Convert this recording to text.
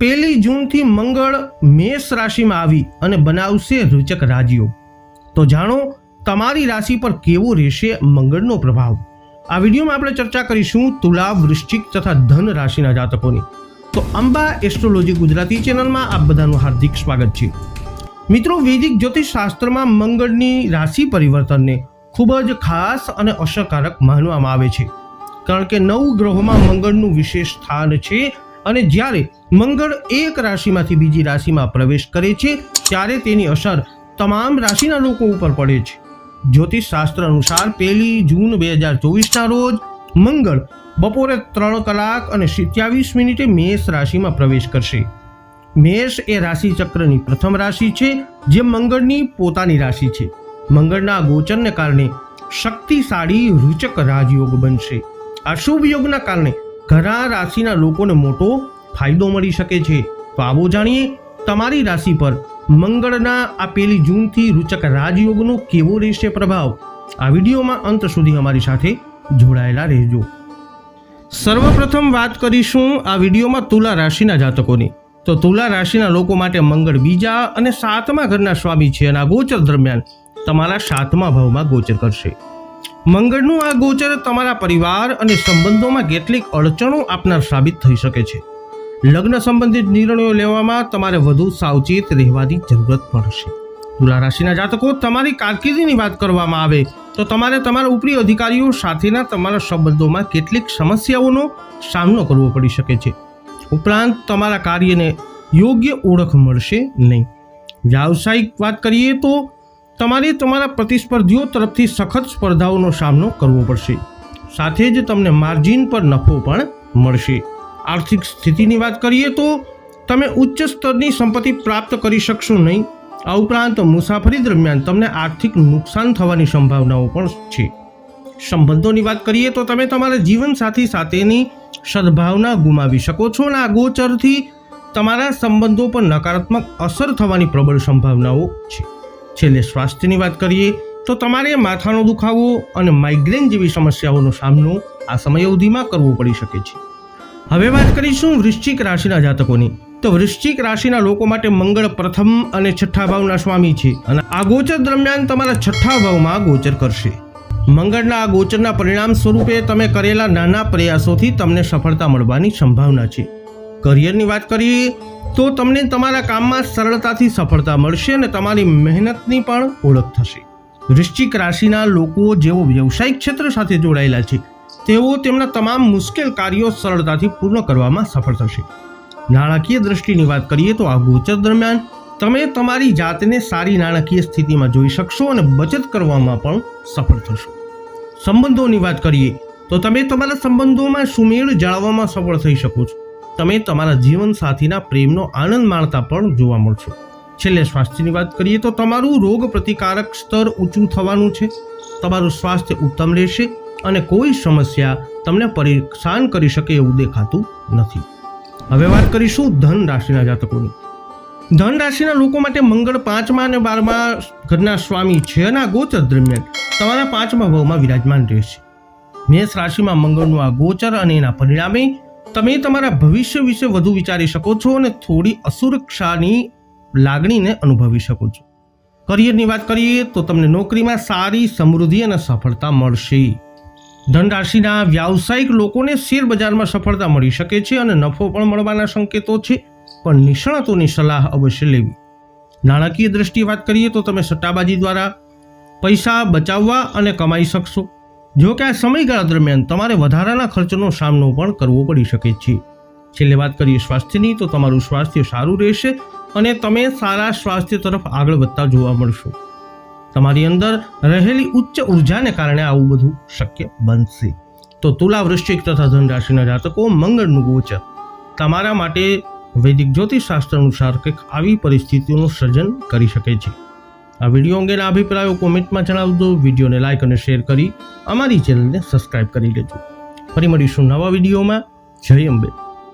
પહેલી જૂનથી મંગળ મેષ રાશિમાં આવી અને બનાવશે રૂચક રાજયોગ તો જાણો, તમારી રાશિ પર કેવો રહેશે મંગળનો પ્રભાવ? આ વિડીયોમાં આપણે ચર્ચા કરીશું તુલા, વૃશ્ચિક તથા ધન રાશિના જાતકોની. તો અંબા એસ્ટ્રોલોજી ગુજરાતી ચેનલમાં આપ બધાનું હાર્દિક સ્વાગત છે. મિત્રો, વૈદિક જ્યોતિષ શાસ્ત્રમાં મંગળની રાશિ પરિવર્તનને ખૂબ જ ખાસ અને અસરકારક માનવામાં આવે છે. કારણ કે નવ ગ્રહોમાં મંગળનું વિશેષ સ્થાન છે અને જ્યારે મંગળ એક રાશિમાંથી બીજી રાશિમાં પ્રવેશ કરે છે, ત્યારે તેની અસર તમામ રાશિના લોકો ઉપર પડે છે. જ્યોતિષ શાસ્ત્ર અનુસાર પહેલી જૂન બે હજાર ચોવીસના રોજ મંગળ બપોરે ત્રણ કલાક અને સિત્યાવીસ મિનિટે મેષ રાશિમાં પ્રવેશ કરશે. મેષ એ રાશિ ચક્રની પ્રથમ રાશિ છે, જે મંગળની પોતાની રાશિ છે. મંગળના ગોચરને કારણે શક્તિશાળી રૂચક રાજયોગ બનશે. આ શુભ યોગના કારણે ઘણા રાશિના લોકોને મોટો ફાયદો મળી શકે છે. તો આવો જાણીએ તમારી રાશિ પર મંગળના આ પેલી જૂનથી રૂચક રાજયોગનો કેવો રહેશે પ્રભાવ? આ વિડીયોમાં અંત સુધી અમારી સાથે જોડાયેલા રહેજો. સર્વપ્રથમ વાત કરીશું આ વિડીયોમાં તુલા રાશિના જાતકોની. તો તુલા રાશિના લોકો માટે મંગળ બીજા અને સાતમા ઘરના સ્વામી છે અને આ ગોચર દરમિયાન તમારા સાતમા ભાવમાં ગોચર કરશે. મંગળનું આ ગોચર તમારા પરિવાર અને સંબંધોમાં કેટલીક અડચણો આપનાર સાબિત થઈ શકે છે. લગ્ન સંબંધિત નિર્ણયો લેવામાં તમારે વધુ સાવચેત રહેવાની જરૂરત પડશે. તુલા રાશિના જાતકો, તમારી કારકિર્દીની વાત કરવામાં આવે તો તમારે તમારા ઉપરી અધિકારીઓ સાથેના તમારા સંબંધોમાં કેટલીક સમસ્યાઓનો સામનો કરવો પડી શકે છે. ઉપરાંત તમારા કાર્યને યોગ્ય ઓળખ મળશે નહીં. વ્યાવસાયિક વાત કરીએ તો તમારે તમારા પ્રતિસ્પર્ધીઓ તરફથી સખત સ્પર્ધાઓનો સામનો કરવો પડશે. સાથે જ તમને માર્જિન પર નફો પણ મળશે. આર્થિક સ્થિતિની વાત કરીએ તો તમે ઉચ્ચ સ્તરની સંપત્તિ પ્રાપ્ત કરી શકશો નહીં. આ ઉપરાંત મુસાફરી દરમિયાન તમને આર્થિક નુકસાન થવાની સંભાવનાઓ પણ છે. સંબંધોની વાત કરીએ તો તમે તમારા જીવનસાથી સાથેની સદભાવના ગુમાવી શકો છો અને આ ગોચરથી તમારા સંબંધો પર નકારાત્મક અસર થવાની પ્રબળ સંભાવનાઓ છે. છેલ્લે સ્વાસ્થ્યની વાત કરીએ, તો તમારે માથાનો દુખાવો અને માઇગ્રેન જેવી સમસ્યાઓનો સામનો આ સમયાવધિમાં કરવો પડી શકે છે. હવે વાત કરીશું વૃશ્ચિક રાશિના જાતકોની. તો વૃશ્ચિક રાશિના લોકો માટે મંગળ પ્રથમ અને છઠ્ઠા ભાવના સ્વામી છે અને આ ગોચર દરમિયાન તમારા છઠ્ઠા ભાવમાં ગોચર કરશે. મંગળના આ ગોચરના પરિણામ સ્વરૂપે તમે કરેલા નાના પ્રયાસોથી તમને સફળતા મળવાની સંભાવના છે. કરિયરની વાત કરીએ તો તમને તમારા કામમાં સરળતાથી સફળતા મળશે અને તમારી મહેનતની પણ ઓળખ થશે. વૃશ્ચિક રાશિના લોકો જેઓ વ્યવસાયિક ક્ષેત્ર સાથે જોડાયેલા છે, તેઓ તેમના તમામ મુશ્કેલ કાર્યો સરળતાથી પૂર્ણ કરવામાં સફળ થશે. નાણાકીય દ્રષ્ટિની વાત કરીએ તો આ ગોચર દરમિયાન તમે તમારી જાતને સારી નાણાકીય સ્થિતિમાં જોઈ શકશો અને બચત કરવામાં પણ સફળ થશો. સંબંધોની વાત કરીએ, તો તમે તમારા સંબંધોમાં સુમેળ જાળવવામાં સફળ થઈ શકો છો. તમે તમારા જીવન સાથીના પ્રેમનો આનંદ માણતા પણ જોવા મળશો. છેલ્લે સ્વાસ્થ્યની વાત કરીએ તો તમારું રોગ પ્રતિકારક સ્તર ઊંચું થવાનું છે. તમારું સ્વાસ્થ્ય ઉત્તમ રહેશે અને કોઈ સમસ્યા તમને પરેશાન કરી શકે એવું દેખાતું નથી. હવે વાત કરીશું ધન રાશિના જાતકોની. ધન રાશિના લોકો માટે મંગળ પાંચમા અને બારમા ઘરના સ્વામી છે અને આ ગોચર દરમિયાન તમારા પાંચમા ભાવમાં વિરાજમાન રહેશે. મેષ રાશિમાં મંગળનું આ ગોચર અને એના પરિણામે તમે તમારા ભવિષ્ય વિશે વધુ વિચારી શકો છો અને થોડી અસુરક્ષાની લાગણીને અનુભવી શકો છો. કરિયરની વાત કરીએ તો તમને નોકરીમાં સારી સમૃદ્ધિ અને સફળતા મળશે. ધન રાશિના વ્યાવસાયિક લોકોને શેરબજારમાં સફળતા મળી શકે છે અને નફો પણ મળવાના સંકેતો છે, પણ નિષ્ણાતોની સલાહ અવશ્ય લેવી. નાણાકીય દ્રષ્ટિએ વાત કરીએ તો તમે સટ્ટાબાજી દ્વારા પૈસા બચાવવા અને કમાઈ શકશો. જો કે આ સમયગાળા દરમિયાન તમારે વધારાના ખર્ચનો સામનો પણ કરવો પડી શકે છે. છેલ્લે વાત કરીએ સ્વાસ્થ્યની, તો તમારું સ્વાસ્થ્ય સારું રહેશે અને તમે સારા સ્વાસ્થ્ય તરફ આગળ વધતા જોવા મળશો. તમારી અંદર રહેલી ઉચ્ચ ઉર્જાને કારણે આવું બધું શક્ય બનશે. તો તુલા, વૃશ્ચિક તથા ધન રાશિના જાતકો, મંગળનું ગોચર. તમારા માટે વૈદિક જ્યોતિષશાસ્ત્ર અનુસાર કંઈક આવી પરિસ્થિતિઓનું સર્જન કરી શકે છે. આ વીડિયો અંગેના અભિપ્રાયો કોમેન્ટમાં જણાવજો. વિડીયોને લાઇક અને શેર કરી અમારી ચેનલને સબસ્ક્રાઇબ કરી લેજો. ફરી મળીશું નવા વિડીયોમાં. જય અંબે.